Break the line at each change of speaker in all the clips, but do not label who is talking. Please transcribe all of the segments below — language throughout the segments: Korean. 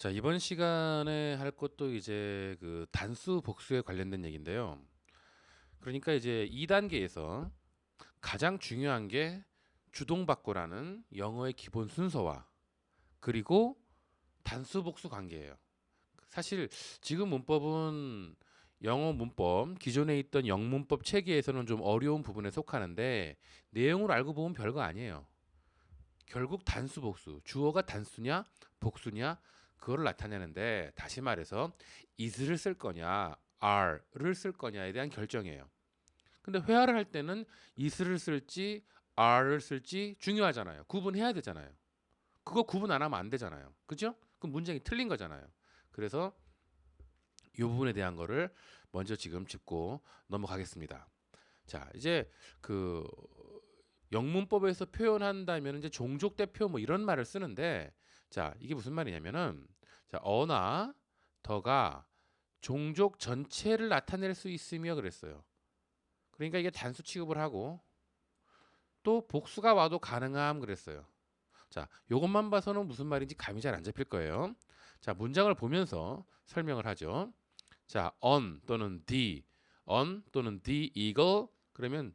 자, 이번 시간에 할 것도 이제 그 단수 복수에 관련된 얘기인데요. 그러니까 이제 2단계에서 가장 중요한 게 주동받고라는 영어의 기본 순서와 그리고 단수 복수 관계예요. 사실 지금 문법은 영어 문법 기존에 있던 영문법 체계에서는 좀 어려운 부분에 속하는데 내용을 알고 보면 별거 아니에요. 결국 단수 복수 주어가 단수냐 복수냐 그거를 나타내는데 다시 말해서 is를 쓸 거냐 are를 쓸 거냐에 대한 결정이에요. 근데 회화를 할 때는 is를 쓸지 are를 쓸지 중요하잖아요. 구분해야 되잖아요. 그거 구분 안 하면 안 되잖아요. 그죠? 그럼 문장이 틀린 거잖아요. 그래서 이 부분에 대한 거를 먼저 지금 짚고 넘어가겠습니다. 자, 이제 그 영문법에서 표현한다면 이제 종족 대표 뭐 이런 말을 쓰는데 자, 이게 무슨 말이냐면은 자, 어나 더가 종족 전체를 나타낼 수 있으며 그랬어요. 그러니까 이게 단수 취급을 하고 또 복수가 와도 가능함 그랬어요. 자, 요것만 봐서는 무슨 말인지 감이 잘 안 잡힐 거예요. 자, 문장을 보면서 설명을 하죠. 자, on 또는 the, on 또는 the eagle 그러면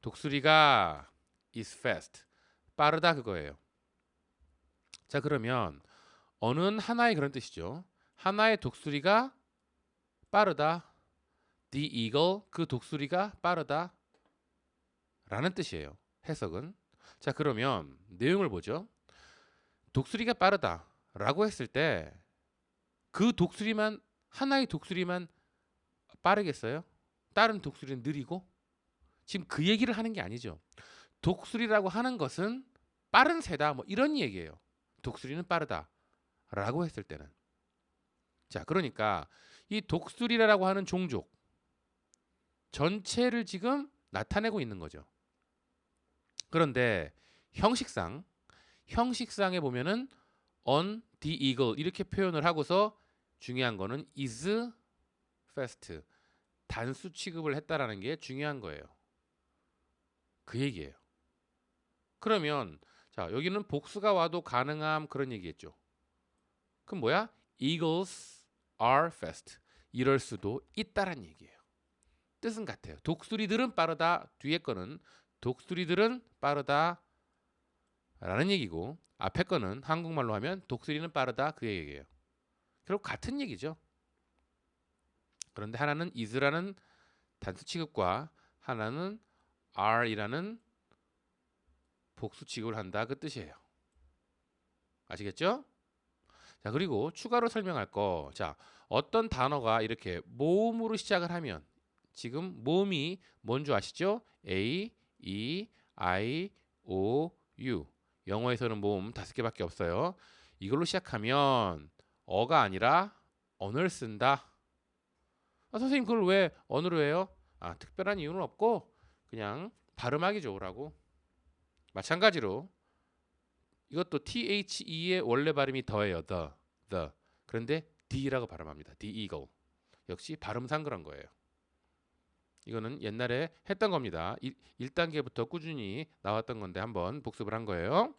독수리가 is fast 빠르다 그거예요. 자, 그러면 어는 하나의 그런 뜻이죠. 하나의 독수리가 빠르다. The eagle 그 독수리가 빠르다. 라는 뜻이에요. 해석은. 자, 그러면 내용을 보죠. 독수리가 빠르다. 라고 했을 때 그 독수리만 하나의 독수리만 빠르겠어요? 다른 독수리는 느리고? 지금 그 얘기를 하는 게 아니죠. 독수리라고 하는 것은 빠른 새다. 뭐 이런 얘기예요. 독수리는 빠르다. 라고 했을 때는. 자, 그러니까 이 독수리라고 하는 종족 전체를 지금 나타내고 있는 거죠. 그런데 형식상 형식상에 보면은 on the eagle 이렇게 표현을 하고서 중요한 거는 is fast 단수 취급을 했다라는 게 중요한 거예요. 그 얘기예요. 그러면 자 여기는 복수가 와도 가능함 그런 얘기했죠. 그럼 뭐야? Eagles are fast. 이럴 수도 있다란 얘기예요. 뜻은 같아요. 독수리들은 빠르다. 뒤에 거는 독수리들은 빠르다. 라는 얘기고 앞에 거는 한국말로 하면 독수리는 빠르다 그 얘기예요. 결국 같은 얘기죠. 그런데 하나는 is라는 단수 취급과 하나는 are이라는 복수 취급을 한다 그 뜻이에요. 아시겠죠? 자 그리고 추가로 설명할 거. 자 어떤 단어가 이렇게 모음으로 시작을 하면 지금 모음이 뭔 줄 아시죠? A, E, I, O, U. 영어에서는 모음 다섯 개밖에 없어요. 이걸로 시작하면 어가 아니라 언어를 쓴다. 아, 선생님 그걸 왜 언어로 해요? 아 특별한 이유는 없고 그냥 발음하기 좋으라고. 마찬가지로 이것도 the의 원래 발음이 더예요. the, the. 그런데 d라고 발음합니다. eagle. 역시 발음상 그런 거예요. 이거는 옛날에 했던 겁니다. 1, 단계부터 꾸준히 나왔던 건데 한번 복습을 한 거예요.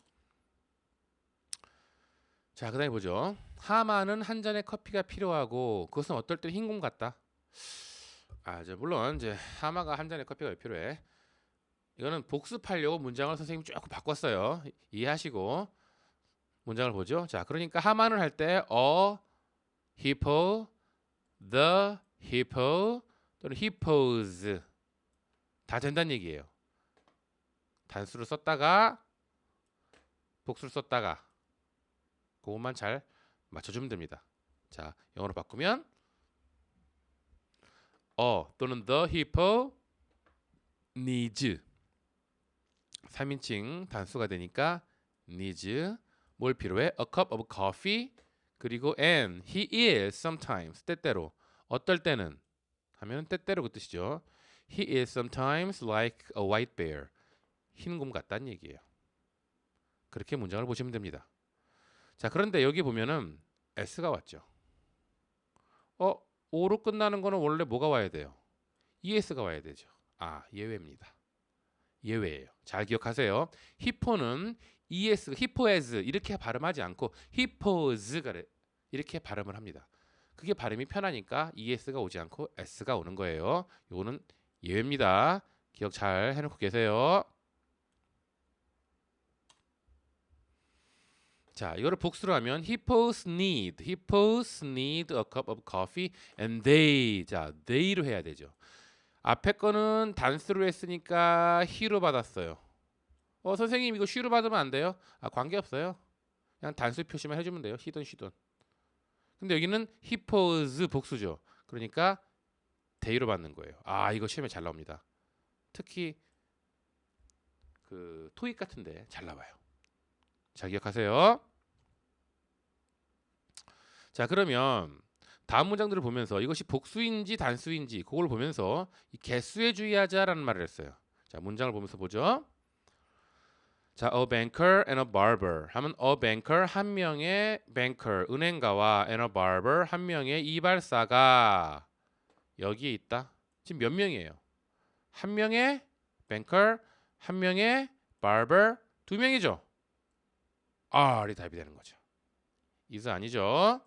자, 그 다음에 보죠. 하마는 한 잔의 커피가 필요하고 그것은 어떨 때 흰 공 같다. 아, 이제 물론 이제 하마가 한 잔의 커피가 왜 필요해? 이거는 복습하려고 문장을 선생님이 조금 바꿨어요. 이해하시고 문장을 보죠. 자, 그러니까 하마는 할때 a hippo, the hippo 또는 hippos 다 된다는 얘기예요. 단수를 썼다가 복수를 썼다가 그것만 잘 맞춰주면 됩니다. 자, 영어로 바꾸면 어 또는 the hippo needs 3인칭 단수가 되니까 needs 뭘 필요해? a cup of coffee 그리고 and he is sometimes 때때로 어떨 때는 하면 때때로 그 뜻이죠. He is sometimes like a white bear 흰 곰 같다는 얘기예요. 그렇게 문장을 보시면 됩니다. 자 그런데 여기 보면은 s가 왔죠. 어 o로 끝나는 거는 원래 뭐가 와야 돼요? es가 와야 되죠. 아 예외입니다. 예외예요. 잘 기억하세요. 히포는 es, 히포에즈 이렇게 발음하지 않고 히포즈가 이렇게 발음을 합니다. 그게 발음이 편하니까 es가 오지 않고 s가 오는 거예요. 요거는 예외입니다. 기억 잘 해놓고 계세요. 자, 이거를 복수로 하면 hippos need, hippos need a cup of coffee and they, 자, they로 해야 되죠. 앞에 거는 단수로 했으니까 he로 받았어요. 어, 선생님 이거 she로 받으면 안 돼요? 아, 관계 없어요. 그냥 단수 표시만 해주면 돼요. he든 she든. 근데 여기는 hippos 복수죠. 그러니까 they로 받는 거예요. 아, 이거 시험에 잘 나옵니다. 특히 그 토익 같은데 잘 나와요. 자 기억하세요. 자 그러면 다음 문장들을 보면서 이것이 복수인지 단수인지 그걸 보면서 이 개수에 주의하자라는 말을 했어요. 자 문장을 보면서 보죠. 자, a banker and a barber 하면 a banker 한 명의 banker 은행가와 and a barber 한 명의 이발사가 여기에 있다. 지금 몇 명이에요? 한 명의 banker, 한 명의 barber, 두 명이죠. R이 답이 되는 거죠. is 아니죠.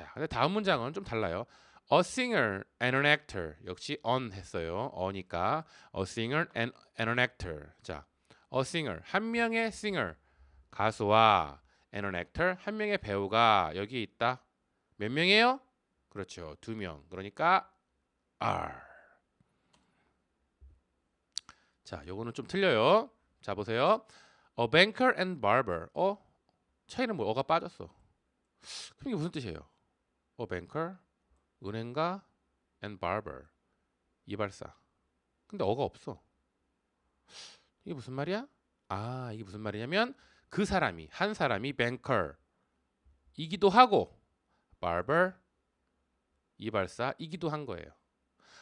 자, 근데 다음 문장은 좀 달라요. A singer and an actor 역시 on 했어요. 어니까 a singer and, and an actor. 자, a singer 한 명의 singer 가수와 and an actor 한 명의 배우가 여기 있다. 몇 명이에요? 그렇죠, 두 명. 그러니까 are. 자, 요거는 좀 틀려요. 자, 보세요. A banker and barber. 어? 차이는 뭐? 어가 빠졌어. 그럼 이게 무슨 뜻이에요? A banker, 은행가, and barber. 이발사. 근데 어가 없어. 이게 무슨 말이야? 아, 이게 무슨 말이냐면 그 사람이 한 사람이 banker 이기도 하고 barber 이발사이기도 한 거예요.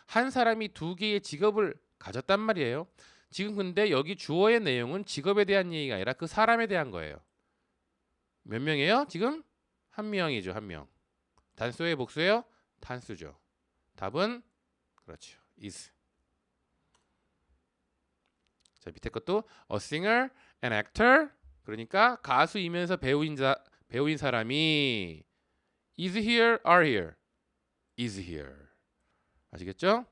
한 사람이 두 개의 직업을 가졌단 말이에요. 지금 근데 여기 주어의 내용은 직업에 대한 얘기가 아니라 그 사람에 대한 거예요. 몇 명이에요? 지금 한 명이죠, 한 명. 단수의 복수예요? 단수죠. 답은 그렇죠. is. 자, 밑에 것도 a singer, an actor. 그러니까 가수이면서 배우인 자, 배우인 사람이 is here, are here. is here. 아시겠죠?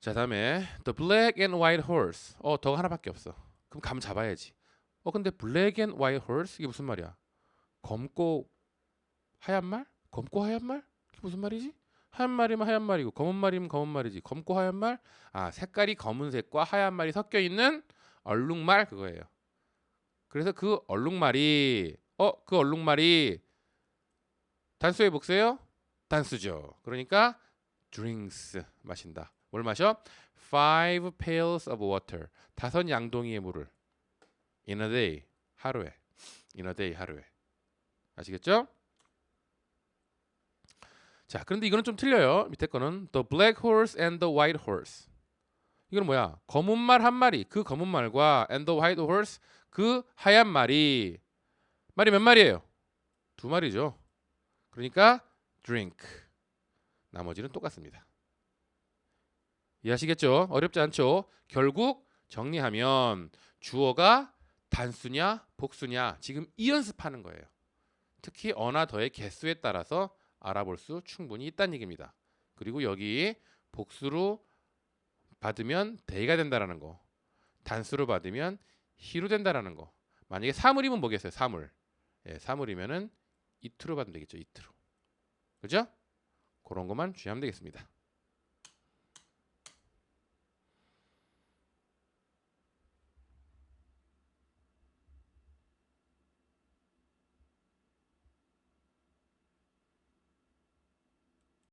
자 다음에 the black and white horse 어 더 하나밖에 없어 그럼 감 잡아야지 어 근데 black and white horse 이게 무슨 말이야 검고 하얀 말 검고 하얀 말 이게 무슨 말이지 하얀 말이면 하얀 말이고 검은 말이면 검은 말이지 검고 하얀 말 아 색깔이 검은색과 하얀 말이 섞여 있는 얼룩말 그거예요 그래서 그 얼룩말이 어 그 얼룩말이 단수의 복수예요 단수죠 그러니까 drinks 마신다 뭘 마셔? Five pails of water. 다섯 양동이의 물을. In a day. 하루에. In a day. 하루에. 아시겠죠? 자, 그런데 이거는 좀 틀려요. 밑에 거는 The black horse and the white horse. 이건 뭐야? 검은 말 한 마리. 그 검은 말과 and the white horse 그 하얀 말이 말이 몇 마리예요? 두 마리죠. 그러니까 drink. 나머지는 똑같습니다. 이해하시겠죠? 어렵지 않죠? 결국 정리하면 주어가 단수냐 복수냐 지금 이 연습하는 거예요. 특히 어나 더의 개수에 따라서 알아볼 수 충분히 있다는 얘기입니다. 그리고 여기 복수로 받으면 대가 된다라는 거, 단수로 받으면 희로 된다라는 거. 만약에 사물이면 뭐겠어요? 사물. 예, 사물이면은 이트로 받으면 되겠죠. 이트로. 그죠? 그런 것만 주의하면 되겠습니다.